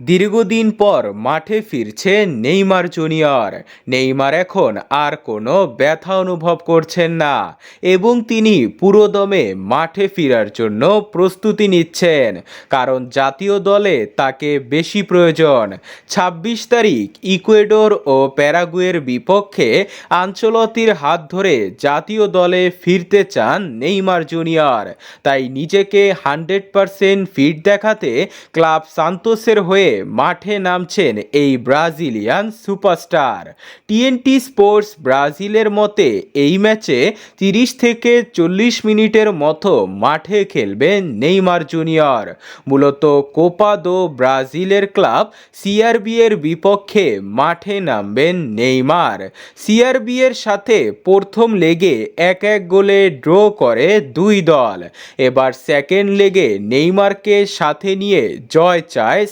দীর্ঘদিন পর মাঠে ফিরছে নেইমার জুনিয়র। নেইমার এখন আর কোনো ব্যথা অনুভব করছেন না এবং তিনি পুরোদমে মাঠে ফেরার জন্য প্রস্তুতি নিচ্ছেন, কারণ জাতীয় দলে তাকে বেশি প্রয়োজন। ছাব্বিশ তারিখ ইকুয়েডর ও প্যারাগুয়ের বিপক্ষে আঞ্চলতির হাত ধরে জাতীয় দলে ফিরতে চান নেইমার জুনিয়র। তাই নিজেকে হান্ড্রেড পারসেন্ট ফিট দেখাতে ক্লাব সান্তোসের হয়ে মাঠে নামছেন এই ব্রাজিলিয়ান সুপারস্টার। টিএনটি স্পোর্টস ব্রাজিলের মতে, এই ম্যাচে তিরিশ থেকে চল্লিশ মিনিটের মতো মাঠে খেলবেন নেইমার জুনিয়র। মূলত কোপা দো ব্রাজিলের ক্লাব সিআরবি এর বিপক্ষে মাঠে নামবেন নেইমার। সিআরবি এর সাথে প্রথম লেগে এক এক গোলে ড্র করে দুই দল। এবার সেকেন্ড লেগে নেইমারকে সাথে নিয়ে জয় চায়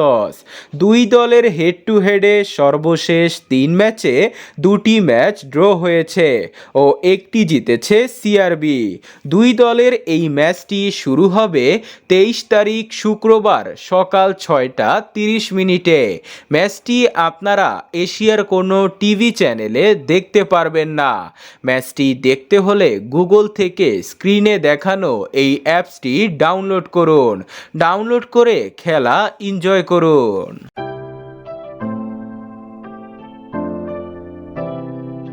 সান্তোস দুই দলের হেড টু হেডে সর্বশেষ তিন ম্যাচে দুটি ম্যাচ ড্র হয়েছে ও একটি জিতেছে সিআরবি দুই দলের এই ম্যাচটি শুরু হবে তেইশ তারিখ শুক্রবার সকাল ছয়টা তিরিশ মিনিটে। ম্যাচটি আপনারা এশিয়ার কোনো টিভি চ্যানেলে দেখতে পারবেন না। ম্যাচটি দেখতে হলে গুগল থেকে স্ক্রিনে দেখানো এই অ্যাপসটি ডাউনলোড করুন। ডাউনলোড করে খেলা এনজয় করুন।